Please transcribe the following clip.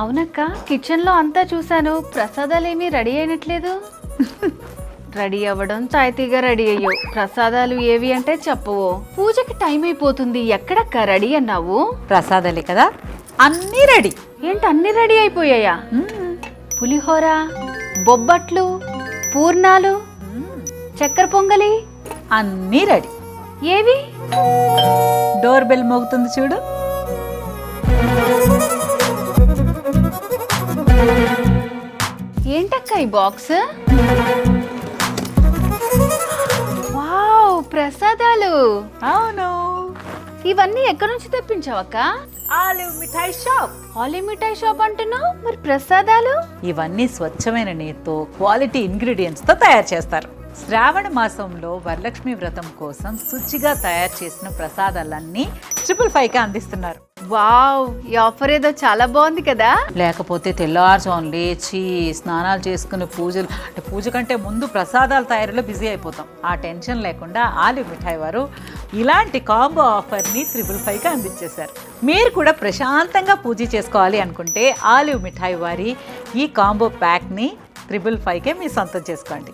అవునక్క కిచెన్లో అంతా చూశాను. ప్రసాదాలు ఏమీ రెడీ అయినట్లేదు. రెడీ అవ్వడం తాయితీగా రెడీ అయ్యావు ప్రసాదాలు ఏవి అంటే చెప్పవు. పూజకి టైం అయిపోతుంది. ఎక్కడక్క రెడీ అన్నావు? ప్రసాదాలే కదా. అన్నీ రెడీ. ఏంటి అన్ని రెడీ అయిపోయాయా? పులిహోర బొబ్బట్లు పూర్ణాలు చక్కెర పొంగలి. అన్నీ రెడీ. ఏవి? డోర్ బెల్ మోగుతుంది చూడు. ఈ బాక్స్? వావ్ ప్రసాదాలు. అవును. ఇవన్నీ ఎక్కడి నుంచి తెప్పించావక్క? ఆలివ్ మిఠాయి షాప్. హాలీ మిఠాయి షాప్ అంటున్నావు? మరి ప్రసాదాలు? ఇవన్నీ స్వచ్ఛమైన నేతితో క్వాలిటీ ఇంగ్రీడియంట్స్తో తయారు చేస్తారు. శ్రావణ మాసంలో వరలక్ష్మి వ్రతం కోసం శుచిగా తయారు చేసిన ప్రసాదాలన్నీ ట్రిపుల్ ఫైవ్కి అందిస్తున్నారు. వావ్ ఈ ఆఫర్ ఏదో చాలా బాగుంది కదా? లేకపోతే తెల్లారుజాము లేచి స్నానాలు చేసుకుని పూజలు అంటే పూజ కంటే ముందు ప్రసాదాల తయారీలో బిజీ అయిపోతాం. ఆ టెన్షన్ లేకుండా ఆలివ్ మిఠాయి వారు ఇలాంటి కాంబో ఆఫర్ని త్రిబుల్ ఫైవ్కి అందించేశారు. మీరు కూడా ప్రశాంతంగా పూజ చేసుకోవాలి అనుకుంటే ఆలివ్ మిఠాయి వారి ఈ కాంబో ప్యాక్ని త్రిబుల్ ఫైవ్కే మీ సొంతం చేసుకోండి.